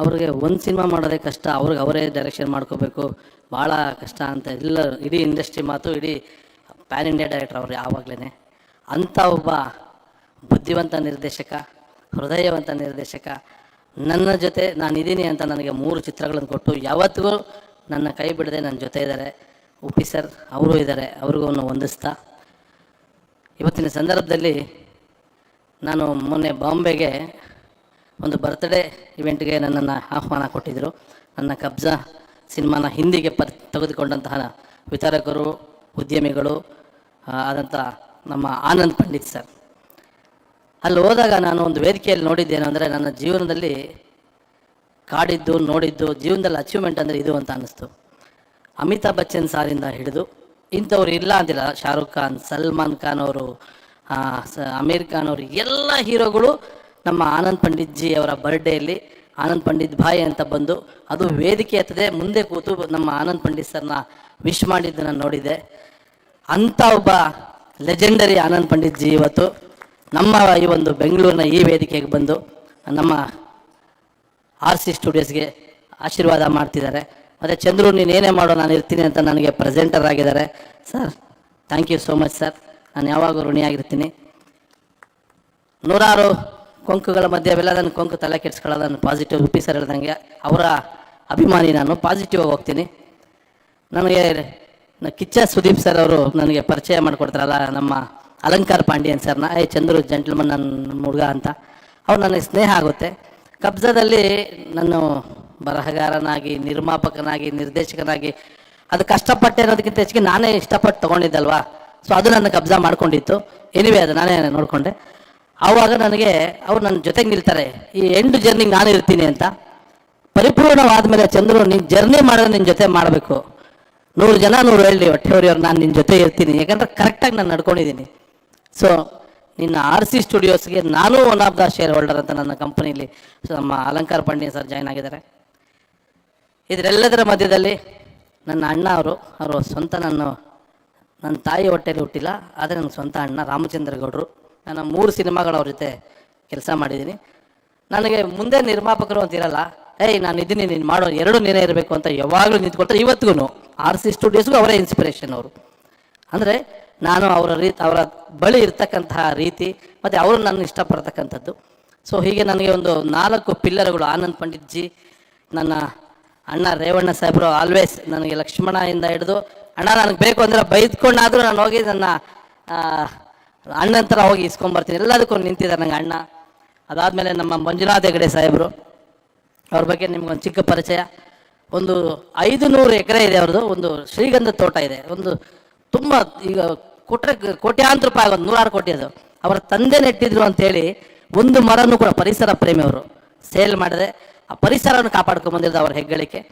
ಅವ್ರಿಗೆ ಒಂದು ಸಿನಿಮಾ ಮಾಡೋದೇ ಕಷ್ಟ, ಅವ್ರಿಗೆ ಅವರೇ ಡೈರೆಕ್ಷನ್ ಮಾಡ್ಕೋಬೇಕು, ಭಾಳ ಕಷ್ಟ ಅಂತ ಎಲ್ಲ ಇಡೀ ಇಂಡಸ್ಟ್ರಿ ಮಾತು ಇಡೀ ಪ್ಯಾನ್ ಇಂಡಿಯಾ ಡೈರೆಕ್ಟರ್ ಅವ್ರು ಯಾವಾಗಲೇ ಅಂಥ ಒಬ್ಬ ಬುದ್ಧಿವಂತ ನಿರ್ದೇಶಕ, ಹೃದಯವಂತ ನಿರ್ದೇಶಕ, ನನ್ನ ಜೊತೆ ನಾನು ಇದ್ದೀನಿ ಅಂತ ನನಗೆ ಮೂರು ಚಿತ್ರಗಳನ್ನು ಕೊಟ್ಟು ಯಾವತ್ತಿಗೂ ನನ್ನ ಕೈ ಬಿಡದೆ ನನ್ನ ಜೊತೆ ಇದ್ದಾರೆ ಉಪಿ ಸರ್ ಅವರು ಇದ್ದಾರೆ ಅವ್ರಿಗೂ ಹೊಂದಿಸ್ತಾ. ಇವತ್ತಿನ ಸಂದರ್ಭದಲ್ಲಿ ನಾನು ಮೊನ್ನೆ ಬಾಂಬೆಗೆ ಒಂದು ಬರ್ತ್ಡೇ ಇವೆಂಟ್ಗೆ ನನ್ನನ್ನು ಆಹ್ವಾನ ಕೊಟ್ಟಿದ್ದರು ನನ್ನ ಕಬ್ಜಾ ಸಿನಿಮಾನ ಹಿಂದಿಗೆ ಪರ್, ತೆಗೆದುಕೊಂಡಂತಹ ವಿತರಕರು, ಉದ್ಯಮಿಗಳು ಆದಂಥ ನಮ್ಮ ಆನಂದ್ ಪಂಡಿತ್ ಸರ್ ಅಲ್ಲಿ ಹೋದಾಗ ನಾನು ಒಂದು ವೇದಿಕೆಯಲ್ಲಿ ನೋಡಿದ್ದೇನು ಅಂದರೆ ನನ್ನ ಜೀವನದಲ್ಲಿ ಕಾಡಿದ್ದು, ನೋಡಿದ್ದು, ಜೀವನದಲ್ಲಿ ಅಚೀವ್ಮೆಂಟ್ ಅಂದರೆ ಇದು ಅಂತ ಅನ್ನಿಸ್ತು. ಅಮಿತಾಬ್ ಬಚ್ಚನ್ ಸಾರಿಂದ ಹಿಡಿದು ಇಂಥವ್ರು ಇಲ್ಲ ಅಂತಿಲ್ಲ ಶಾರುಖ್ ಖಾನ್, ಸಲ್ಮಾನ್ ಖಾನ್ ಅವರು ಅಮೀರ್ ಖಾನ್ ಅವರು ಎಲ್ಲ ಹೀರೋಗಳು ನಮ್ಮ ಆನಂದ್ ಪಂಡಿತ್ ಜಿ ಅವರ ಬರ್ಡೇಯಲ್ಲಿ ಆನಂದ್ ಪಂಡಿತ್ ಭಾಯಿ ಅಂತ ಬಂದು ಅದು ವೇದಿಕೆ ಹತ್ತದೆ, ಮುಂದೆ ಕೂತು ನಮ್ಮ ಆನಂದ್ ಪಂಡಿತ್ ಸರ್ನ ವಿಶ್ ಮಾಡಿದ್ದನ್ನು ನೋಡಿದೆ. ಅಂಥ ಒಬ್ಬ ಲೆಜೆಂಡರಿ ಆನಂದ್ ಪಂಡಿತ್ ಜಿ ಇವತ್ತು ನಮ್ಮ ಈ ಒಂದು ಬೆಂಗಳೂರಿನ ಈ ವೇದಿಕೆಗೆ ಬಂದು ನಮ್ಮ ಆರ್ ಸಿ ಸ್ಟುಡಿಯೋಸ್ಗೆ ಆಶೀರ್ವಾದ ಮಾಡ್ತಿದ್ದಾರೆ. ಮತ್ತು ಚಂದ್ರು ನೀನೇನೇ ಮಾಡೋ ನಾನು ಇರ್ತೀನಿ ಅಂತ ನನಗೆ ಪ್ರೆಸೆಂಟರ್ ಆಗಿದ್ದಾರೆ. Sir thank you so much sir ನಾನು ಯಾವಾಗೂ ಋಣಿಯಾಗಿರ್ತೀನಿ. ನೂರಾರು ಕೊಂಕುಗಳ ಮಧ್ಯೆ ಅವೆಲ್ಲ ನನ್ನ ಕೊಂಕು ತಲೆ ಕೆಡ್ಸ್ಕೊಳ್ಳೋದನ್ನು ಪಾಸಿಟಿವ್ ರೂಪಿ ಸರ್ ಹೇಳ್ದಂಗೆ. ಅವರ ಅಭಿಮಾನಿ ನಾನು ಪಾಸಿಟಿವ್ ಆಗಿ ಹೋಗ್ತೀನಿ. ನನಗೆ ಕಿಚ್ಚ ಸುದೀಪ್ ಸರ್ ಅವರು ನನಗೆ ಪರಿಚಯ ಮಾಡಿಕೊಡ್ತಾರಲ್ಲ, ನಮ್ಮ ಅಲಂಕಾರ ಪಾಂಡ್ಯನ್ ಸರ್ನ. ಐ ಚಂದ್ರು ಜೆಂಟ್ಲ್ಮನ್ ನನ್ನ ಹುಡುಗ ಅಂತ. ಅವ್ರು ನನಗೆ ಸ್ನೇಹ ಆಗುತ್ತೆ. ಕಬ್ಜದಲ್ಲಿ ನಾನು ಬರಹಗಾರನಾಗಿ, ನಿರ್ಮಾಪಕನಾಗಿ, ನಿರ್ದೇಶಕನಾಗಿ, ಅದು ಕಷ್ಟಪಟ್ಟೆ ಅನ್ನೋದಕ್ಕಿಂತ ಹೆಚ್ಚಿಗೆ ನಾನೇ ಇಷ್ಟಪಟ್ಟು ತೊಗೊಂಡಿದ್ದಲ್ವಾ? ಸೊ ಅದು ನನ್ನ ಕಬ್ಜಾ ಮಾಡ್ಕೊಂಡಿತ್ತು. ಎನಿವೆ ಅದು ನಾನೇ ನೋಡಿಕೊಂಡೆ. ಆವಾಗ ನನಗೆ ಅವ್ರು ನನ್ನ ಜೊತೆಗೆ ನಿಲ್ತಾರೆ. ಈ ಎಂಡ್ ಜರ್ನಿಗೆ ನಾನು ಇರ್ತೀನಿ ಅಂತ. ಪರಿಪೂರ್ಣವಾದ ಮೇಲೆ ಚಂದ್ರು ನಿನ್ನ ಜರ್ನಿ ಮಾಡಿದ್ರೆ ನಿನ್ನ ಜೊತೆ ಮಾಡಬೇಕು. ನೂರು ಜನ, ನೂರು ಹೇಳಿ ಹೊಟ್ಟೆವರಿಯವ್ರು ನಾನು ನಿನ್ನ ಜೊತೆ ಇರ್ತೀನಿ. ಯಾಕಂದ್ರೆ ಕರೆಕ್ಟಾಗಿ ನಾನು ನಡ್ಕೊಂಡಿದ್ದೀನಿ. ಸೊ ನಿನ್ನ ಆರ್ ಸಿ ಸ್ಟುಡಿಯೋಸ್ಗೆ ನಾನು one of the share holder ಅಂತ ನನ್ನ ಕಂಪನಿಲಿ ಸೊ ನಮ್ಮ ಅಲಂಕಾರ ಪಾಂಡ್ಯ ಸರ್ ಜಾಯ್ನ್ ಆಗಿದ್ದಾರೆ. ಇದರೆಲ್ಲದರ ಮಧ್ಯದಲ್ಲಿ ನನ್ನ ಅಣ್ಣ ಅವರು ಅವರು ಸ್ವಂತ ನನ್ನ ನನ್ನ ತಾಯಿ ಹೊಟ್ಟೆಯಲ್ಲಿ ಹುಟ್ಟಿಲ್ಲ, ಆದರೆ ನನ್ನ ಸ್ವಂತ ಅಣ್ಣ ರಾಮಚಂದ್ರ ಗೌಡರು ನಾನು ಮೂರು ಸಿನಿಮಾಗಳು ಅವ್ರ ಜೊತೆ ಕೆಲಸ ಮಾಡಿದ್ದೀನಿ. ನನಗೆ ಮುಂದೆ ನಿರ್ಮಾಪಕರು ಅಂತಿರಲ್ಲ ಏಯ್, ನಾನು ಇದ್ದೀನಿ, ನೀನು ಮಾಡೋ ಎರಡು ನೀನೇ ಇರಬೇಕು ಅಂತ ಯಾವಾಗಲೂ ನಿಂತ್ಕೊಳ್ತಾರೆ. ಇವತ್ತಿಗೂ ಆರ್ ಸಿ ಸ್ಟುಡಿಯೋಸ್ಗೂ ಅವರೇ ಇನ್ಸ್ಪಿರೇಷನ್ ಅವರು. ಅಂದರೆ ನಾನು ಅವರ ರೀತಿ, ಅವರ ಬಳಿ ಇರ್ತಕ್ಕಂತಹ ರೀತಿ, ಮತ್ತು ಅವರು ನನ್ನ ಇಷ್ಟಪಡ್ತಕ್ಕಂಥದ್ದು. ಸೊ ಹೀಗೆ ನನಗೆ ಒಂದು ನಾಲ್ಕು ಪಿಲ್ಲರ್ಗಳು, ಆನಂದ್ ಪಂಡಿತ್ ಜಿ, ನನ್ನ ಅಣ್ಣ ರೇವಣ್ಣ ಸಾಹೇಬರು ಆಲ್ವೇಸ್ ನನಗೆ ಲಕ್ಷ್ಮಣದಿಂದ ಹಿಡಿದು, ಅಣ್ಣ, ನನಗೆ ಬೇಕು ಅಂದರೆ ಬೈದ್ಕೊಂಡಾದರೂ ನಾನು ಹೋಗಿ ನನ್ನ ಅಣ್ಣನ ಥರ ಹೋಗಿ ಇಸ್ಕೊಂಬರ್ತೀನಿ ಎಲ್ಲದಕ್ಕೂ ನಿಂತಿದ್ದಾರೆ ನಂಗೆ ಅಣ್ಣ. ಅದಾದಮೇಲೆ ನಮ್ಮ ಮಂಜುನಾಥ ಹೆಗಡೆ ಸಾಹೇಬರು. ಅವ್ರ ಬಗ್ಗೆ ನಿಮ್ಗೊಂದು ಚಿಕ್ಕ ಪರಿಚಯ. ಒಂದು ಐದು ನೂರು ಎಕರೆ ಇದೆ ಅವ್ರದ್ದು. ಒಂದು ಶ್ರೀಗಂಧ ತೋಟ ಇದೆ. ಒಂದು ತುಂಬ ಈಗ ಕೊಟ್ರೆ ಕೋಟ್ಯಾಂತರ ರೂಪಾಯಿ ಆಗೋದು. ನೂರಾರು ಕೋಟಿ ಅದು. ಅವರ ತಂದೆ ನೆಟ್ಟಿದ್ರು ಅಂತೇಳಿ ಒಂದು ಮರನೂ ಕೂಡ ಪರಿಸರ ಪ್ರೇಮಿ ಅವರು ಸೇಲ್ ಮಾಡಿದೆ. ಆ ಪರಿಸರವನ್ನು ಕಾಪಾಡ್ಕೊಂಡು ಬಂದಿರೋದು ಅವ್ರ ಹೆಗ್ಗಳಿಕೆ.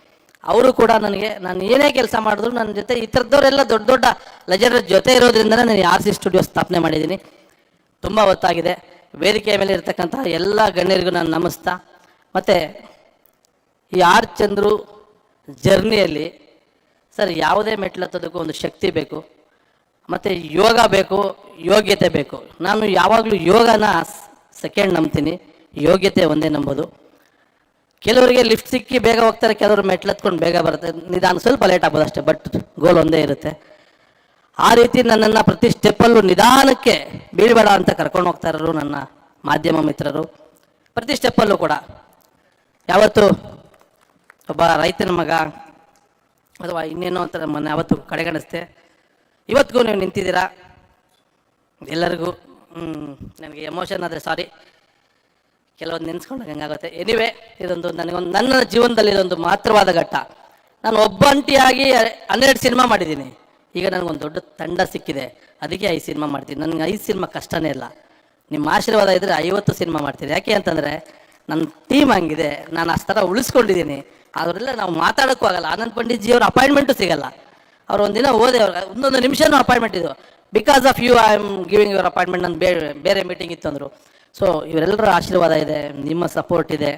ಅವರು ಕೂಡ ನನಗೆ, ನಾನು ಏನೇ ಕೆಲಸ ಮಾಡಿದ್ರು ನನ್ನ ಜೊತೆ ಈ ಥರದವರೆಲ್ಲ ದೊಡ್ಡ ದೊಡ್ಡ ಲಜರ ಜೊತೆ ಇರೋದ್ರಿಂದ ನಾನು ಆರ್ ಸಿ ಸ್ಟುಡಿಯೋ ಸ್ಥಾಪನೆ ಮಾಡಿದ್ದೀನಿ. ತುಂಬ ಹೊತ್ತಾಗಿದೆ ವೇದಿಕೆಯ ಮೇಲೆ ಇರ್ತಕ್ಕಂತಹ ಎಲ್ಲ ಗಣ್ಯರಿಗೂ ನಾನು ನಮಸ್ತಾ. ಮತ್ತು ಈ ಆರ್ ಚಂದ್ರು ಜರ್ನಿಯಲ್ಲಿ ಸರ್ ಯಾವುದೇ ಮೆಟ್ಲು ಹತ್ತೋದಕ್ಕೂ ಒಂದು ಶಕ್ತಿ ಬೇಕು, ಮತ್ತು ಯೋಗ ಬೇಕು, ಯೋಗ್ಯತೆ ಬೇಕು. ನಾನು ಯಾವಾಗಲೂ ಯೋಗನ ಸೆಕೆಂಡ್ ನಂಬ್ತೀನಿ. ಯೋಗ್ಯತೆ ಒಂದೇ ನಂಬೋದು. ಕೆಲವರಿಗೆ ಲಿಫ್ಟ್ ಸಿಕ್ಕಿ ಬೇಗ ಹೋಗ್ತಾರೆ, ಕೆಲವರು ಮೆಟ್ಲು ಹತ್ಕೊಂಡು ಬೇಗ ಬರುತ್ತೆ. ನಿಧಾನ ಸ್ವಲ್ಪ ಲೇಟ್ ಆಗ್ಬೋದು ಅಷ್ಟೇ ಬಟ್ ಗೋಲ್ ಒಂದೇ ಇರುತ್ತೆ. ಆ ರೀತಿ ನನ್ನನ್ನು ಪ್ರತಿ ಸ್ಟೆಪ್ಪಲ್ಲೂ ನಿಧಾನಕ್ಕೆ ಬೀಳ್ಬೇಡ ಅಂತ ಕರ್ಕೊಂಡು ಹೋಗ್ತಾರರು ನನ್ನ ಮಾಧ್ಯಮ ಮಿತ್ರರು. ಪ್ರತಿ ಸ್ಟೆಪ್ಪಲ್ಲೂ ಕೂಡ. ಯಾವತ್ತು ಒಬ್ಬ ರೈತನ ಮಗ ಅಥವಾ ಇನ್ನೇನೋ ಅಂತ ನಮ್ಮನ್ನು ಯಾವತ್ತು ಕಡೆಗಣಿಸ್ತೆ ಇವತ್ತಿಗೂ ನೀವು ನಿಂತಿದ್ದೀರಾ? ಎಲ್ಲರಿಗೂ ನನಗೆ ಎಮೋಷನ್ ಆದರೆ ಸಾರಿ ಕೆಲವೊಂದು ನೆನೆಸ್ಕೊಂಡಾಗ ಹಂಗಾಗುತ್ತೆ. ಎನಿವೆ ಇದೊಂದು ನನಗೊಂದು, ನನ್ನ ಜೀವನದಲ್ಲಿ ಇದೊಂದು ಮಾತ್ರವಾದ ಘಟ್ಟ. ನಾನು ಒಬ್ಬಂಟಿಯಾಗಿ ಹನ್ನೆರಡು ಸಿನಿಮಾ ಮಾಡಿದ್ದೀನಿ. ಈಗ ನನಗೊಂದು ದೊಡ್ಡ ತಂಡ ಸಿಕ್ಕಿದೆ. ಅದಕ್ಕೆ ಐದು ಸಿನಿಮಾ ಮಾಡ್ತೀನಿ. ನನಗೆ ಐದು ಸಿನಿಮಾ ಕಷ್ಟನೇ ಇಲ್ಲ. ನಿಮ್ಮ ಆಶೀರ್ವಾದ ಇದ್ದರೆ ಐವತ್ತು ಸಿನಿಮಾ ಮಾಡ್ತೀನಿ. ಯಾಕೆ ಅಂತಂದರೆ, ನನ್ನ ಟೀಮ್ ಹಂಗಿದೆ. ನಾನು ಅಷ್ಟು ಥರ ಉಳಿಸ್ಕೊಂಡಿದ್ದೀನಿ. ಅವರೆಲ್ಲ ನಾವು ಮಾತಾಡೋಕ್ಕೂ ಆಗಲ್ಲ. ಆನಂದ್ ಪಂಡಿತ್ ಜಿ ಅವ್ರ ಅಪಾಯಿಂಟ್ಮೆಂಟು ಸಿಗಲ್ಲ. ಅವ್ರು ಒಂದಿನ ಓದೆ ಅವ್ರಿಗೆ ಒಂದೊಂದು ನಿಮಿಷನೂ ಅಪಾಯಿಂಟ್ಮೆಂಟ್ ಇದು. Because of you I am giving your appointment ನನ್ನ ಬೇರೆ ಬೇರೆ ಮೀಟಿಂಗ್ ಇತ್ತು ಅಂದರು. ಸೊ ಇವರೆಲ್ಲರ ಆಶೀರ್ವಾದ ಇದೆ, ನಿಮ್ಮ ಸಪೋರ್ಟ್ ಇದೆ.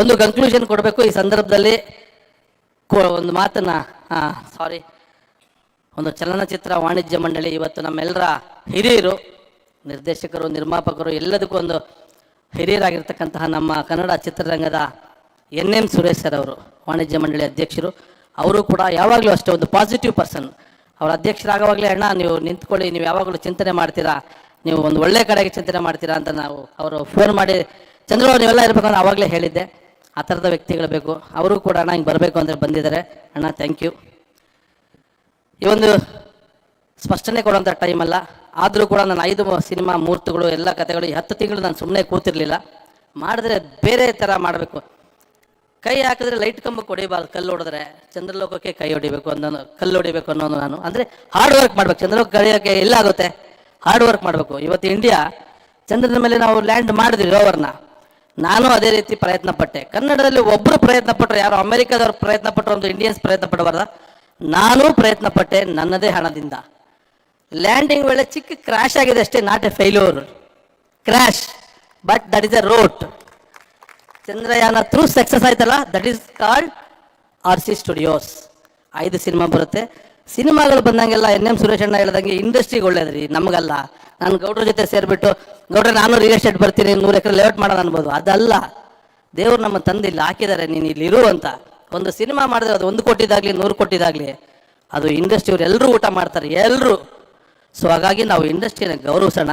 ಒಂದು ಕನ್ಕ್ಲೂಷನ್ ಕೊಡಬೇಕು, ಈ ಸಂದರ್ಭದಲ್ಲಿ ಒಂದು ಮಾತನ್ನ ಸಾರಿ ಒಂದು ಚಲನಚಿತ್ರ ವಾಣಿಜ್ಯ ಮಂಡಳಿ ಇವತ್ತು ನಮ್ಮೆಲ್ಲರ ಹಿರಿಯರು, ನಿರ್ದೇಶಕರು, ನಿರ್ಮಾಪಕರು, ಎಲ್ಲದಕ್ಕೂ ಒಂದು ಹಿರಿಯರಾಗಿರ್ತಕ್ಕಂತಹ ನಮ್ಮ ಕನ್ನಡ ಚಿತ್ರರಂಗದ ಎನ್ ಎಂ ಸುರೇಶ್ ಸರ್ ಅವರು, ವಾಣಿಜ್ಯ ಮಂಡಳಿ ಅಧ್ಯಕ್ಷರು. ಅವರು ಕೂಡ ಯಾವಾಗಲೂ ಅಷ್ಟೇ ಒಂದು ಪಾಸಿಟಿವ್ ಪರ್ಸನ್ ಅವರ ಅಧ್ಯಕ್ಷರಾಗವಾಗಲೇ, ಅಣ್ಣ, ನೀವು ನಿಂತ್ಕೊಳ್ಳಿ, ನೀವು ಯಾವಾಗಲೂ ಚಿಂತನೆ ಮಾಡ್ತೀರಾ? ನೀವು ಒಂದು ಒಳ್ಳೆ ಕಡೆಗೆ ಚಿಂತನೆ ಮಾಡ್ತೀರಾ ಅಂತ ನಾವು ಅವರು ಫೋನ್ ಮಾಡಿ, ಚಂದ್ರು ನೀವೆಲ್ಲ ಇರಬೇಕು ಅಂತ ಆವಾಗಲೇ ಹೇಳಿದ್ದೆ. ಆ ಥರದ ವ್ಯಕ್ತಿಗಳು ಬೇಕು. ಅವರು ಕೂಡ ಅಣ್ಣ ಹಿಂಗೆ ಬರಬೇಕು ಅಂದರೆ ಬಂದಿದ್ದಾರೆ. ಅಣ್ಣ ಥ್ಯಾಂಕ್ ಯು ಈ ಒಂದು ಸ್ಪಷ್ಟನೆ ಕೊಡುವಂಥ ಟೈಮಲ್ಲ ಆದರೂ ಕೂಡ ನಾನು ಐದು ಸಿನಿಮಾ ಮೂರ್ತುಗಳು, ಎಲ್ಲ ಕಥೆಗಳು ಹತ್ತು ತಿಂಗಳು ನಾನು ಸುಮ್ಮನೆ ಕೂತಿರಲಿಲ್ಲ. ಮಾಡಿದ್ರೆ ಬೇರೆ ಥರ ಮಾಡಬೇಕು. ಕೈ ಹಾಕಿದ್ರೆ ಲೈಟ್ ಕಂಬಕ್ಕೆ ಹೊಡಿಬಾರ್ದು ಕಲ್ಲು ಹೊಡೆದ್ರೆ. ಚಂದ್ರಲೋಕಕ್ಕೆ ಕೈ ಹೊಡಿಬೇಕು ಅನ್ನೋ ಕಲ್ಲು ಹೊಡಿಬೇಕು ಅನ್ನೋದು ನಾನು. ಅಂದರೆ ಹಾರ್ಡ್ ವರ್ಕ್ ಮಾಡ್ಬೇಕು. ಚಂದ್ರಲೋಕ ಕಳಿಯೋಕ್ಕೆ ಎಲ್ಲ ಆಗುತ್ತೆ. ಹಾರ್ಡ್ ವರ್ಕ್ ಮಾಡಬೇಕು. ಇವತ್ತು ಇಂಡಿಯಾ ಚಂದ್ರನ ಮೇಲೆ ನಾವು ಲ್ಯಾಂಡ್ ಮಾಡಿದ್ವಿ ರೋವರ್ನ ನಾನು ಅದೇ ರೀತಿ ಪ್ರಯತ್ನ ಪಟ್ಟೆ ಕನ್ನಡದಲ್ಲಿ ಒಬ್ಬರು ಪ್ರಯತ್ನ ಪಟ್ಟರು ಯಾರು? ಅಮೆರಿಕದವ್ರು ಪ್ರಯತ್ನ ಪಟ್ಟರು ಒಂದು ಇಂಡಿಯನ್ಸ್ ಪ್ರಯತ್ನ ಪಡಬಾರ್ದ ನಾನು ಪ್ರಯತ್ನ ಪಟ್ಟೆ ನನ್ನದೇ ಹಣದಿಂದ. ಲ್ಯಾಂಡಿಂಗ್ ವೇಳೆ ಚಿಕ್ಕ ಕ್ರ್ಯಾಶ್ ಆಗಿದೆ ಅಷ್ಟೇ not a failure crash but that is a route Chandrayaan through success ಆಯ್ತಲ್ಲ? That is called R C studios ಐದು ಸಿನಿಮಾ ಬರುತ್ತೆ. ಸಿನಿಮಾಗಳು ಬಂದಂಗೆಲ್ಲ ಎನ್ ಎಂ ಸುರೇಶ್ ಅಣ್ಣ ಹೇಳ್ದಂಗೆ ಇಂಡಸ್ಟ್ರಿಗೆ ಒಳ್ಳೇದ್ರಿ, ನಮಗಲ್ಲ. ನಾನು ಗೌಡ್ರ ಜೊತೆ ಸೇರಿಬಿಟ್ಟು, ಗೌಡ್ರ ನಾನು ರಿಯಲ್ ಎಸ್ಟೇಟ್ ಬರ್ತೀನಿ, ನೂರು ಎಕರೆ ಲೇಔಟ್ ಮಾಡೋಣ ಅನ್ಬೋದು. ಅದಲ್ಲ. ದೇವ್ರು ನಮ್ಮ ತಂದೆ ಇಲ್ಲಿ ಹಾಕಿದ್ದಾರೆ ನೀನು ಇಲ್ಲಿ ಇರು ಅಂತ. ಒಂದು ಸಿನಿಮಾ ಮಾಡಿದ್ರೆ ಅದು ಒಂದು ಕೋಟಿದಾಗ್ಲಿ, ನೂರು ಕೋಟಿದಾಗ್ಲಿ, ಅದು ಇಂಡಸ್ಟ್ರಿಯವ್ರು ಎಲ್ಲರೂ ಊಟ ಮಾಡ್ತಾರೆ ಎಲ್ಲರೂ ಸೊ ಹಾಗಾಗಿ ನಾವು ಇಂಡಸ್ಟ್ರಿನ ಗೌರವಿಸೋಣ.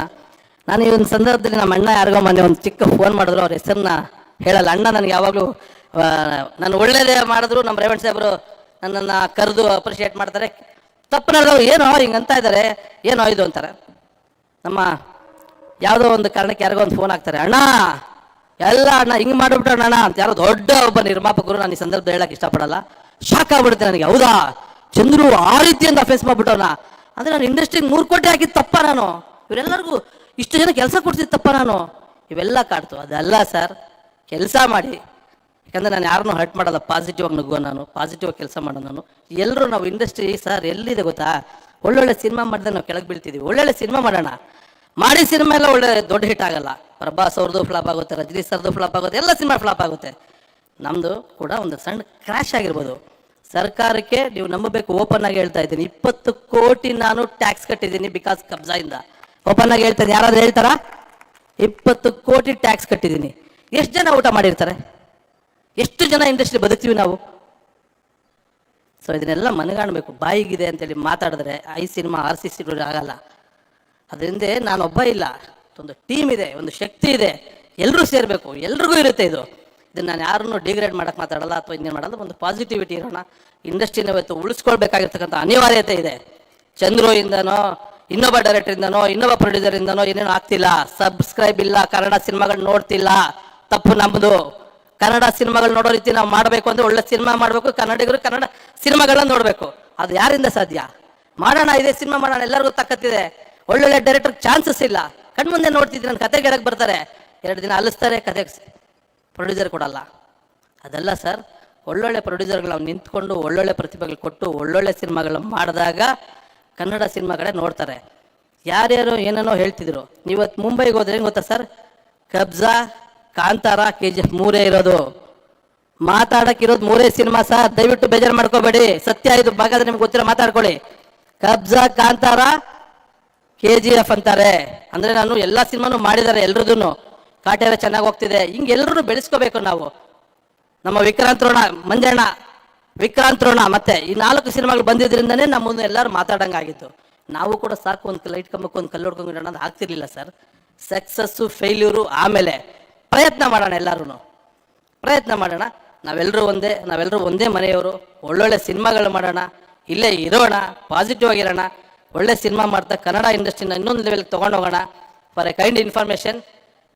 ನಾನು ಈ ಒಂದು ಸಂದರ್ಭದಲ್ಲಿ ನಮ್ಮ ಅಣ್ಣ ಯಾರಿಗೋ ಮೊನ್ನೆ ಒಂದು ಚಿಕ್ಕ ಫೋನ್ ಮಾಡಿದ್ರು, ಅವ್ರ ಹೆಸರನ್ನ ಹೇಳಲ್ಲ. ಅಣ್ಣ ನನಗೆ ಯಾವಾಗಲೂ ನಾನು ಒಳ್ಳೇದೇ ಮಾಡಿದ್ರು, ನಮ್ಮ ರೇವಣ್ ಸಾಹೇಬರು ನನ್ನನ್ನು ಕರೆದು ಅಪ್ರಿಷಿಯೇಟ್ ಮಾಡ್ತಾರೆ. ತಪ್ಪು ಏನೋ ಹಿಂಗೆ ಅಂತ ಇದ್ದಾರೆ ಏನೋ ಇದು ಅಂತಾರೆ. ನಮ್ಮ ಯಾವುದೋ ಒಂದು ಕಾರಣಕ್ಕೆ ಯಾರಿಗೋ ಒಂದು ಫೋನ್ ಹಾಕ್ತಾರೆ, ಅಣ್ಣ, ಎಲ್ಲ ಅಣ್ಣ, ಹಿಂಗೆ ಮಾಡಿಬಿಟ್ಟು ಅಣ್ಣ ಅಂತ ಯಾರೋ ದೊಡ್ಡ ಒಬ್ಬ ನಿರ್ಮಾಪಕರು ನಾನು ಈ ಸಂದರ್ಭದಲ್ಲಿ ಹೇಳಕ್ಕೆ ಇಷ್ಟಪಡಲ್ಲ. ಶಾಕ್ ಆಗ್ಬಿಡುತ್ತೆ ನನಗೆ. ಹೌದಾ? ಚಂದ್ರು ಆ ರೀತಿಯಿಂದ ಫೇಸ್ ಮಾಡಿಬಿಟ್ಟವನ. ಅಂದರೆ ನಾನು ಇಂಡಸ್ಟ್ರಿಗೆ ಮೂರು ಕೋಟಿ ಹಾಕಿದ ತಪ್ಪ ನಾನು. ಇವರೆಲ್ಲರಿಗೂ ಇಷ್ಟು ಜನ ಕೆಲಸ ಕೊಡ್ತಿದ್ದ ತಪ್ಪ ನಾನು. ಇವೆಲ್ಲ ಕಾಡ್ತು. ಅದಲ್ಲ ಸರ್, ಕೆಲಸ ಮಾಡಿ. ಯಾಕಂದ್ರೆ ನಾನು ಯಾರನ್ನೂ ಹರ್ಟ್ ಮಾಡಲ್ಲ ಪಾಸಿಟಿವ್ ಆಗಿ ನಗುವ ನಾನು ಪಾಸಿಟಿವ್ ಆಗಿ ಕೆಲಸ ಮಾಡೋ ನಾನು. ಎಲ್ಲರೂ ನಾವು ಇಂಡಸ್ಟ್ರಿ ಸರ್ ಎಲ್ಲಿದೆ ಗೊತ್ತಾ? ಒಳ್ಳೊಳ್ಳೆ ಸಿನಿಮಾ ಮಾಡಿದ್ರೆ ನಾವು ಕೆಳಗೆ ಬೀಳ್ತಿದ್ದೀವಿ ಒಳ್ಳೊಳ್ಳೆ ಸಿನಿಮಾ ಮಾಡೋಣ. ಮಾಡಿ ಸಿನಿಮಾ ಎಲ್ಲ ಒಳ್ಳೆ ದೊಡ್ಡ ಹಿಟ್ ಆಗಲ್ಲ. ಪ್ರಭಾಸ್ ಅವ್ರದ್ದು ಫ್ಲಾಪ್ ಆಗುತ್ತೆ, ರಜನಿ ಸರ್ದು ಫ್ಲಾಪ್ ಆಗುತ್ತೆ, ಎಲ್ಲ ಸಿನಿಮಾ ಫ್ಲಾಪ್ ಆಗುತ್ತೆ. ನಮ್ಮದು ಕೂಡ ಒಂದು ಸಣ್ಣ ಕ್ರ್ಯಾಶ್ ಆಗಿರ್ಬೋದು. ಸರ್ಕಾರಕ್ಕೆ ನೀವು ನಂಬಬೇಕು ಓಪನ್ ಆಗಿ ಹೇಳ್ತಾ ಇದ್ದೀನಿ. ಇಪ್ಪತ್ತು ಕೋಟಿ ನಾನು ಟ್ಯಾಕ್ಸ್ ಕಟ್ಟಿದ್ದೀನಿ ಬಿಕಾಸ್ ಕಬ್ಜಾಯಿಂದ ಓಪನ್ ಆಗಿ ಹೇಳ್ತೇನೆ ಯಾರಾದ್ರೂ ಹೇಳ್ತಾರಾ? ಇಪ್ಪತ್ತು ಕೋಟಿ ಟ್ಯಾಕ್ಸ್ ಕಟ್ಟಿದ್ದೀನಿ. ಎಷ್ಟು ಜನ ಊಟ ಮಾಡಿರ್ತಾರೆ? ಎಷ್ಟು ಜನ ಇಂಡಸ್ಟ್ರಿ ಬದುಕ್ತೀವಿ ನಾವು? ಸೊ ಇದನ್ನೆಲ್ಲ ಮನಗಾಣಬೇಕು. ಬಾಯಿಗಿದೆ ಅಂತೇಳಿ ಮಾತಾಡಿದ್ರೆ I cinema, R C cinema ಆಗಲ್ಲ. ಅದರಿಂದ ನಾನೊಬ್ಬ ಇಲ್ಲ. ಒಂದು ಟೀಮ್ ಇದೆ, ಒಂದು ಶಕ್ತಿ ಇದೆ. ಎಲ್ಲರೂ ಸೇರಬೇಕು. ಎಲ್ರಿಗೂ ಇರುತ್ತೆ ಇದು. ಇದನ್ನು ನಾನು ಯಾರನ್ನು ಡಿಗ್ರೇಡ್ ಮಾಡಕ್ಕೆ ಮಾತಾಡಲ್ಲ ಅಥವಾ ಇನ್ನೇನು ಮಾಡಲ್ಲ. ಒಂದು ಪಾಸಿಟಿವಿಟಿ ಇರೋಣ. ಇಂಡಸ್ಟ್ರಿನ ಇವತ್ತು ಉಳಿಸ್ಕೊಳ್ಬೇಕಾಗಿರ್ತಕ್ಕಂಥ ಅನಿವಾರ್ಯತೆ ಇದೆ. ಚಂದ್ರು ಇಂದನೋ, ಇನ್ನೊಬ್ಬ ಡೈರೆಕ್ಟರ್ ಇಂದನೋ, ಇನ್ನೊಬ್ಬ ಪ್ರೊಡ್ಯೂಸರ್ ಇಂದನೋ ಏನೇನು ಆಗ್ತಿಲ್ಲ. ಸಬ್ಸ್ಕ್ರೈಬ್ ಇಲ್ಲ. ಕನ್ನಡ ಸಿನಿಮಾಗಳು ನೋಡ್ತಿಲ್ಲ. ತಪ್ಪು ನಮ್ಮದು ಕನ್ನಡ ಸಿನಿಮಾಗಳು ನೋಡೋ ರೀತಿ ನಾವು ಮಾಡಬೇಕು ಅಂದ್ರೆ ಒಳ್ಳೆ ಸಿನಿಮಾ ಮಾಡಬೇಕು, ಕನ್ನಡಿಗರು ಕನ್ನಡ ಸಿನಿಮಾಗಳನ್ನ ನೋಡಬೇಕು. ಅದು ಯಾರಿಂದ ಸಾಧ್ಯ? ಮಾಡೋಣ, ಇದೇ ಸಿನಿಮಾ ಮಾಡೋಣ, ಎಲ್ಲರಿಗೂ ತಕ್ಕತ್ತಿದೆ ಒಳ್ಳೊಳ್ಳೆ ಡೈರೆಕ್ಟರ್ ಚಾನ್ಸಸ್ ಇಲ್ಲ. ಕಣ್ಮುಂದೆ ನೋಡ್ತಿದ್ದೀನಿ ನನ್ನ ಕತೆ ಗೆಳಕ್ ಬರ್ತಾರೆ. ಎರಡು ದಿನ ಅಲಿಸ್ತಾರೆ ಕತೆ ಪ್ರೊಡ್ಯೂಸರ್ ಕೊಡಲ್ಲ. ಅದಲ್ಲ ಸರ್ ಒಳ್ಳೊಳ್ಳೆ ಪ್ರೊಡ್ಯೂಸರ್ಗಳು ನಾವು ನಿಂತ್ಕೊಂಡು ಒಳ್ಳೊಳ್ಳೆ ಪ್ರತಿಭೆಗಳು ಕೊಟ್ಟು ಒಳ್ಳೊಳ್ಳೆ ಸಿನಿಮಾಗಳು ಮಾಡಿದಾಗ ಕನ್ನಡ ಸಿನಿಮಾಗಳೆ ನೋಡ್ತಾರೆ. ಯಾರ್ಯಾರು ಏನೇನೋ ಹೇಳ್ತಿದ್ರು. ನೀವತ್ತು ಮುಂಬೈಗೆ ಹೋದ್ರೆ ಗೊತ್ತಾ sir Kabzaa Kantara K G F ಮೂರೇ ಇರೋದು. ಮಾತಾಡಕ್ಕಿರೋದು ಮೂರೇ ಸಿನಿಮಾ ಸರ್ ದಯವಿಟ್ಟು ಬೇಜಾರು ಮಾಡ್ಕೋಬೇಡಿ. ಸತ್ಯ ಇದು ಬಾಗಾದ್ರೆ ನಿಮ್ಗೆ ಗೊತ್ತಿರೋ ಮಾತಾಡ್ಕೊಳ್ಳಿ. Kabzaa, Kantara K G F ಅಂತಾರೆ. ಅಂದ್ರೆ ನಾನು ಎಲ್ಲಾ ಸಿನಿಮಾನು ಮಾಡಿದ್ದಾರೆ ಎಲ್ರದೂ ಕಾಟೇರ ಚೆನ್ನಾಗಿ ಹೋಗ್ತಿದೆ. ಹಿಂಗೆ ಎಲ್ಲರೂ ಬೆಳೆಸ್ಕೋಬೇಕು ನಾವು. ನಮ್ಮ ವಿಕ್ರಾಂತ್ ರೋಣ, ಮಂಜಣ್ಣ, ವಿಕ್ರಾಂತ್ ರೋಣ ಮತ್ತೆ ಈ ನಾಲ್ಕು ಸಿನಿಮಾಗಳು ಬಂದಿದ್ರಿಂದನೇ ನಮ್ಮ ಮುಂದೆ ಎಲ್ಲರೂ ಮಾತಾಡಂಗಾಗಿತ್ತು. ನಾವು ಕೂಡ ಸಾಕು, ಒಂದು ಲೈಟ್ ಕಂಬಕ್ಕೆ ಒಂದು ಕಲ್ಲು ಹೊಡ್ಕೊಂಡು ಅನ್ನೋದು ಆಗ್ತಿರ್ಲಿಲ್ಲ ಸರ್. ಸಕ್ಸಸ್ಸು ಫೇಲ್ಯೂರು ಆಮೇಲೆ. ಪ್ರಯತ್ನ ಮಾಡೋಣ ಎಲ್ಲರೂ ಪ್ರಯತ್ನ ಮಾಡೋಣ. ನಾವೆಲ್ಲರೂ ಒಂದೇ ನಾವೆಲ್ಲರೂ ಒಂದೇ ಮನೆಯವರು. ಒಳ್ಳೊಳ್ಳೆ ಸಿನಿಮಾಗಳು ಮಾಡೋಣ. ಇಲ್ಲೇ ಇರೋಣ ಪಾಸಿಟಿವ್ ಆಗಿರೋಣ. ಒಳ್ಳೆ ಸಿನಿಮಾ ಮಾಡ್ತಾ ಕನ್ನಡ ಇಂಡಸ್ಟ್ರಿನ ಇನ್ನೊಂದು ಲೆವೆಲ್ಗೆ ತೊಗೊಂಡೋಗೋಣ ಫಾರ್ ಎ ಕೈಂಡ್ ಇನ್ಫಾರ್ಮೇಷನ್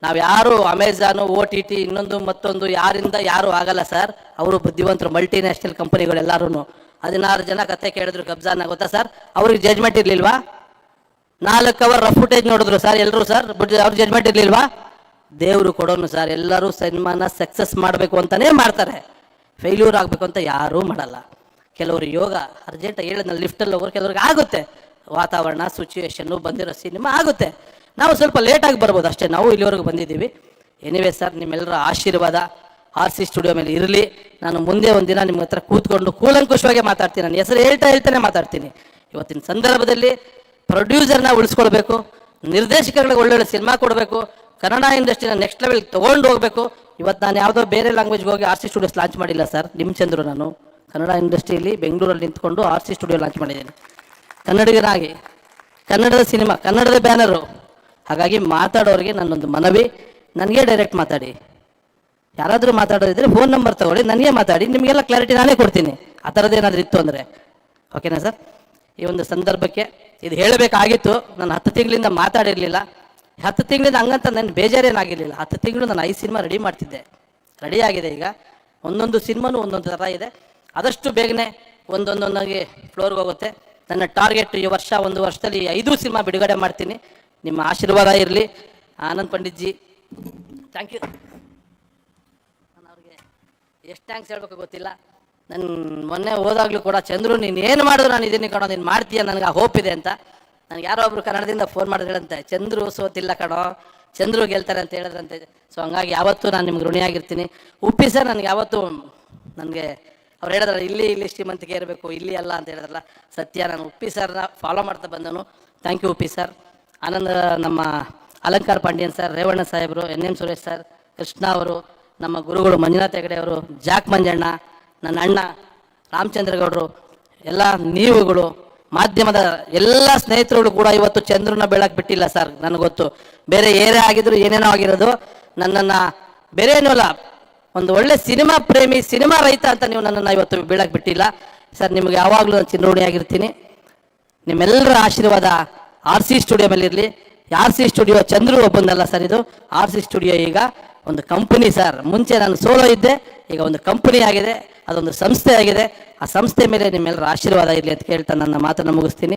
ನಾವು ಯಾರು ಅಮೆಝಾನು ಓ ಟಿ ಟಿ ಇನ್ನೊಂದು ಮತ್ತೊಂದು ಯಾರಿಂದ ಯಾರು ಆಗಲ್ಲ ಸರ್ ಅವರು ಬುದ್ಧಿವಂತರು ಮಲ್ಟಿನ್ಯಾಷನಲ್ ಕಂಪನಿಗಳೆಲ್ಲರೂ ಹದಿನಾರು ಜನ ಕತೆ ಕೇಳಿದ್ರು ಕಬ್ಜಾನ ಗೊತ್ತಾ ಸರ್ ಅವ್ರಿಗೆ ಜಜ್ಮೆಂಟ್ ಇರಲಿಲ್ವಾ? ನಾಲ್ಕು ಅವರ್ ರಫ್ ಫುಟೇಜ್ ನೋಡಿದ್ರು ಸರ್ ಎಲ್ಲರೂ ಸರ್ ಅವ್ರ ಜಜ್ಮೆಂಟ್ ಇರ್ಲಿಲ್ವಾ? ದೇವರು ಕೊಡೋನು ಸರ್, ಎಲ್ಲರೂ ಸಿನಿಮಾನ ಸಕ್ಸಸ್ ಮಾಡಬೇಕು ಅಂತಲೇ ಮಾಡ್ತಾರೆ. ಫೇಲ್ಯೂರ್ ಆಗಬೇಕು ಅಂತ ಯಾರೂ ಮಾಡಲ್ಲ. ಕೆಲವರು ಯೋಗ ಅರ್ಜೆಂಟ್ ಹೇಳಿದ್ನ ಲಿಫ್ಟಲ್ಲಿ ಹೋಗೋರು ಕೆಲವ್ರಿಗೆ ಆಗುತ್ತೆ. ವಾತಾವರಣ ಸಿಚುವೇಶನ್ನು ಬಂದಿರೋ ಸಿನಿಮಾ ಆಗುತ್ತೆ. ನಾವು ಸ್ವಲ್ಪ ಲೇಟಾಗಿ ಬರ್ಬೋದು ಅಷ್ಟೇ, ನಾವು ಇಲ್ಲಿವರೆಗೂ ಬಂದಿದ್ದೀವಿ. ಎನಿವೇ ಸರ್ ನಿಮ್ಮೆಲ್ಲರ ಆಶೀರ್ವಾದ ಆರ್ ಸಿ ಸ್ಟುಡಿಯೋ ಮೇಲೆ ಇರಲಿ. ನಾನು ಮುಂದೆ ಒಂದಿನ ನಿಮ್ಮ ಹತ್ರ ಕೂತ್ಕೊಂಡು ಕೂಲಂಕುಶವಾಗಿ ಮಾತಾಡ್ತೀನಿ. ನನ್ನ ಹೆಸರು ಹೇಳ್ತಾ ಹೇಳ್ತಾನೆ ಮಾತಾಡ್ತೀನಿ. ಇವತ್ತಿನ ಸಂದರ್ಭದಲ್ಲಿ ಪ್ರೊಡ್ಯೂಸರ್ನ ಉಳಿಸ್ಕೊಳ್ಬೇಕು, ನಿರ್ದೇಶಕರಿಗೆ ಒಳ್ಳೊಳ್ಳೆ ಸಿನಿಮಾ ಕೊಡಬೇಕು ಕನ್ನಡ ಇಂಡಸ್ಟ್ರಿನ ನೆಕ್ಸ್ಟ್ ಲೆವೆಲ್ ತೊಗೊಂಡು ಹೋಗ್ಬೇಕು. ಇವತ್ತು ನಾನು ಯಾವುದೋ ಬೇರೆ ಲ್ಯಾಂಗ್ವೇಜ್ಗೆ ಹೋಗಿ ಆರ್ ಸಿ ಸ್ಟುಡಿಯೋಸ್ ಲಾಂಚ್ ಮಾಡಿಲ್ಲ ಸರ್ ನಿಮ್ಮ ಚಂದ್ರು ನಾನು. ಕನ್ನಡ ಇಂಡಸ್ಟ್ರಿಯಲ್ಲಿ ಬೆಂಗಳೂರಲ್ಲಿ ನಿಂತ್ಕೊಂಡು ಆರ್ ಸಿ ಸ್ಟುಡಿಯೋ ಲಾಂಚ್ ಮಾಡಿದ್ದೀನಿ. ಕನ್ನಡಿಗರಾಗಿ, ಕನ್ನಡದ ಸಿನಿಮಾ ಕನ್ನಡದ ಬ್ಯಾನರು ಹಾಗಾಗಿ ಮಾತಾಡೋರಿಗೆ ನನ್ನೊಂದು ಮನವಿ. ನನಗೆ ಡೈರೆಕ್ಟ್ ಮಾತಾಡಿ. ಯಾರಾದರೂ ಮಾತಾಡೋದಿದ್ರೆ ಫೋನ್ ನಂಬರ್ ತಗೊಳ್ಳಿ, ನನಗೆ ಮಾತಾಡಿ, ನಿಮಗೆಲ್ಲ ಕ್ಲಾರಿಟಿ ನಾನೇ ಕೊಡ್ತೀನಿ. ಆ ಥರದ್ದೇನಾದರೂ ಇತ್ತು ಅಂದರೆ. ಓಕೆನಾ ಸರ್ ಈ ಒಂದು ಸಂದರ್ಭಕ್ಕೆ ಇದು ಹೇಳಬೇಕಾಗಿತ್ತು. ನಾನು ಹತ್ತು ತಿಂಗಳಿಂದ ಮಾತಾಡಿರಲಿಲ್ಲ. ಹತ್ತು ತಿಂಗಳಿಂದ ಹಂಗಂತ ನನ್ನ ಬೇಜಾರೇನಾಗಿರಲಿಲ್ಲ. ಹತ್ತು ತಿಂಗಳು ನಾನು ಐದು ಸಿನಿಮಾ ರೆಡಿ ಮಾಡ್ತಿದ್ದೆ. ರೆಡಿ ಆಗಿದೆ ಈಗ. ಒಂದೊಂದು ಸಿನಿಮಾನು ಒಂದೊಂದು ಥರ ಇದೆ. ಆದಷ್ಟು ಬೇಗನೆ ಒಂದೊಂದೊಂದಾಗಿ ಫ್ಲೋರ್ಗೆ ಹೋಗುತ್ತೆ. ನನ್ನ ಟಾರ್ಗೆಟ್ ಈ ವರ್ಷ ಒಂದು ವರ್ಷದಲ್ಲಿ ಐದು ಸಿನಿಮಾ ಬಿಡುಗಡೆ ಮಾಡ್ತೀನಿ. ನಿಮ್ಮ ಆಶೀರ್ವಾದ ಇರಲಿ. ಆನಂದ್ ಪಂಡಿತ್ಜಿ ಥ್ಯಾಂಕ್ ಯು ನಾನು ಅವ್ರಿಗೆ ಎಷ್ಟು ಥ್ಯಾಂಕ್ಸ್ ಹೇಳ್ಬೇಕು ಗೊತ್ತಿಲ್ಲ. ನನ್ನ ಮೊನ್ನೆ ಹೋದಾಗಲೂ ಕೂಡ ಚಂದ್ರು ನೀನು ಏನು ಮಾಡಿದ್ರು ನಾನು ಇದೀನಿ ಕಣೋ, ನೀನು ಮಾಡ್ತೀಯ, ನನಗೆ ಆ ಹೋಪ್ ಇದೆ ಅಂತ. ನನಗೆ ಯಾರೋ ಒಬ್ರು ಕನ್ನಡದಿಂದ ಫೋನ್ ಮಾಡಿದ್ರಂತೆ ಚಂದ್ರು ಸೋತಿಲ್ಲ ಕಣೋ, ಚಂದ್ರು ಗೆಲ್ತಾರೆ ಅಂತ ಹೇಳಿದ್ರಂತೆ. ಸೊ ಹಂಗಾಗಿ ಯಾವತ್ತೂ ನಾನು ನಿಮ್ಗೆ ಋಣಿಯಾಗಿರ್ತೀನಿ. ಉಪ್ಪಿ ಸರ್ ನನಗೆ ಯಾವತ್ತೂ ನನಗೆ, ಅವ್ರು ಹೇಳಿದ್ರಲ್ಲ, ಇಲ್ಲಿ ಇಲ್ಲಿ ಶ್ರೀಮಂತಿಗೆ ಇರಬೇಕು, ಇಲ್ಲಿ ಅಲ್ಲ ಅಂತ ಹೇಳಿದ್ರಲ್ಲ, ಸತ್ಯ, ನಾನು ಉಪ್ಪಿ ಸರ್ನ ಫಾಲೋ ಮಾಡ್ತಾ ಬಂದನು thank you Uppi sir Ananda, ನಮ್ಮ ಅಲಂಕಾರ ಪಾಂಡ್ಯನ್ ಸರ್ ರೇವಣ್ಣ ಸಾಹೇಬರು, N M Suresh sir Krishna ಅವರು, ನಮ್ಮ ಗುರುಗಳು ಮಂಜುನಾಥ್ ಹೆಗಡೆ ಅವರು, ಜಾಕ್ ಮಂಜಣ್ಣ, ನನ್ನ ಅಣ್ಣ ರಾಮಚಂದ್ರಗೌಡರು, ಎಲ್ಲ ನೀವುಗಳು ಮಾಧ್ಯಮದ ಎಲ್ಲ ಸ್ನೇಹಿತರುಗಳು ಕೂಡ ಇವತ್ತು ಚಂದ್ರನ ಬೆಳಕ್ ಬಿಟ್ಟಿಲ್ಲ ಸರ್, ನನಗೆ ಗೊತ್ತು. ಬೇರೆ ಏನೇ ಆಗಿದ್ರು, ಏನೇನೋ ಆಗಿರೋದು, ನನ್ನನ್ನು ಬೇರೆ ಏನೂ ಅಲ್ಲ, ಒಂದು ಒಳ್ಳೆ ಸಿನಿಮಾ ಪ್ರೇಮಿ, ಸಿನಿಮಾ ರೈತ ಅಂತ ನೀವು ನನ್ನನ್ನು ಇವತ್ತು ಬೀಳಕ್ಕೆ ಬಿಟ್ಟಿಲ್ಲ. ಸರ್, ನಿಮ್ಗೆ ಯಾವಾಗಲೂ ನಾನು ಚಿನ್ನೋಣಿಯಾಗಿರ್ತೀನಿ ನಿಮ್ಮೆಲ್ಲರ ಆಶೀರ್ವಾದ ಆರ್ ಸಿ ಸ್ಟುಡಿಯೋ ಮೇಲೆ ಇರಲಿ ಆರ್ ಸಿ ಸ್ಟುಡಿಯೋ ಚಂದ್ರು ಒಬ್ಬಂದಲ್ಲ ಸರ್ ಇದು. ಆರ್ ಸಿ ಸ್ಟುಡಿಯೋ ಈಗ. ಒಂದು ಕಂಪನಿ ಸರ್. ಮುಂಚೆ ನಾನು ಸೋಲೋ ಇದ್ದೆ, ಈಗ ಒಂದು ಕಂಪನಿ ಆಗಿದೆ, ಅದೊಂದು ಸಂಸ್ಥೆ ಆಗಿದೆ. ಆ ಸಂಸ್ಥೆ ಮೇಲೆ ನಿಮ್ಮೆಲ್ಲರ ಆಶೀರ್ವಾದ ಇರಲಿ ಅಂತ ಕೇಳ್ತಾ ನನ್ನ ಮಾತನ್ನು ಮುಗಿಸ್ತೀನಿ.